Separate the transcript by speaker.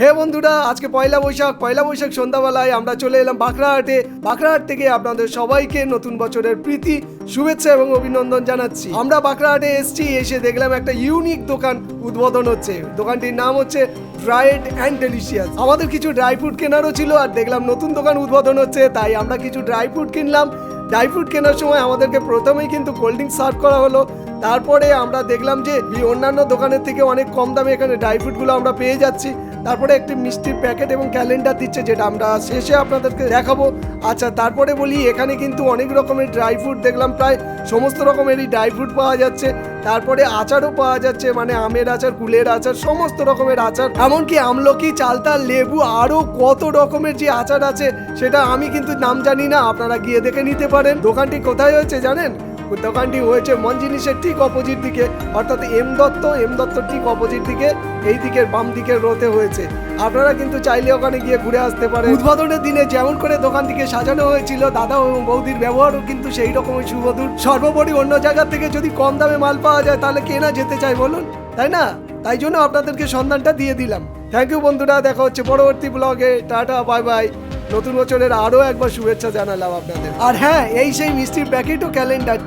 Speaker 1: হে বন্ধুরা, আজকে পয়লা বৈশাখ পয়লা বৈশাখ সন্ধ্যাবেলায় আমরা চলে এলাম বাঁকড়াহাটে। বাঁকড়াহাট থেকে আপনাদের সবাইকে নতুন বছরের প্রীতি, শুভেচ্ছা এবং অভিনন্দন জানাচ্ছি। আমরা বাঁকড়াহাটে এসেছি, এসে দেখলাম একটা ইউনিক দোকান উদ্বোধন হচ্ছে। দোকানটির নাম হচ্ছে ড্রাইড অ্যান্ড ডেলিশিয়াস আমাদের কিছু ড্রাই ফ্রুট কেনারও ছিল আর দেখলাম নতুন দোকান উদ্বোধন হচ্ছে, তাই আমরা কিছু ড্রাই ফ্রুট কিনলাম। ড্রাই ফ্রুট কেনার সময় আমাদেরকে প্রথমেই কিন্তু কোল্ড ড্রিঙ্ক সার্ভ করা হলো। তারপরে আমরা দেখলাম যে অন্যান্য দোকানের থেকে অনেক কম দামে এখানে ড্রাই ফ্রুটগুলো আমরা পেয়ে যাচ্ছি। তারপরে একটি মিষ্টির প্যাকেট এবং ক্যালেন্ডার দিচ্ছে যেটা আমরা শেষে আপনাদেরকে দেখাবো। আচ্ছা তারপরে বলি, এখানে কিন্তু অনেক রকমের ড্রাই ফ্রুট দেখলাম, প্রায় সমস্ত রকমেরই ড্রাই ফ্রুট পাওয়া যাচ্ছে। তারপরে আচারও পাওয়া যাচ্ছে মানে আমের আচার, কুলের আচার, সমস্ত রকমের আচার। এমনকি আমলকি, চালতা, লেবু, আরও কত রকমের যে আচার আছে, সেটা আমি কিন্তু নাম জানি না, আপনারা গিয়ে দেখে নিতে পারেন। দোকানটি কোথায় হয়েছে জানেন? দোকানটি হয়েছে মন জিনিসের ঠিক অপোজিট দিকে। অর্থাৎ এম দত্ত এম দত্ত ঠিক অপোজিট দিকে, এই দিকের বাম দিকের রোতে হয়েছে। আপনারা কিন্তু চাইলে ওখানে গিয়ে ঘুরে আসতে পারেন। উদ্বোধনের দিনে যেমন করে দোকানটিকে সাজানো হয়েছিল, দাদা এবং বৌদির ব্যবহারও কিন্তু সেই রকমই সুমধুর। সর্বোপরি অন্য জায়গা থেকে যদি কম দামে মাল পাওয়া যায়, তাহলে কে না যেতে চাই বলুন? তাই না? তাই জন্য আপনাদেরকে সন্ধানটা দিয়ে দিলাম। থ্যাংক ইউ বন্ধুরা, দেখা হচ্ছে পরবর্তী ব্লগে টাটা বাই বাই নতুন বছরের আরও একবার শুভেচ্ছা জানালাম আপনাদের। আর হ্যাঁ এই সেই মিষ্টির প্যাকেট ও ক্যালেন্ডার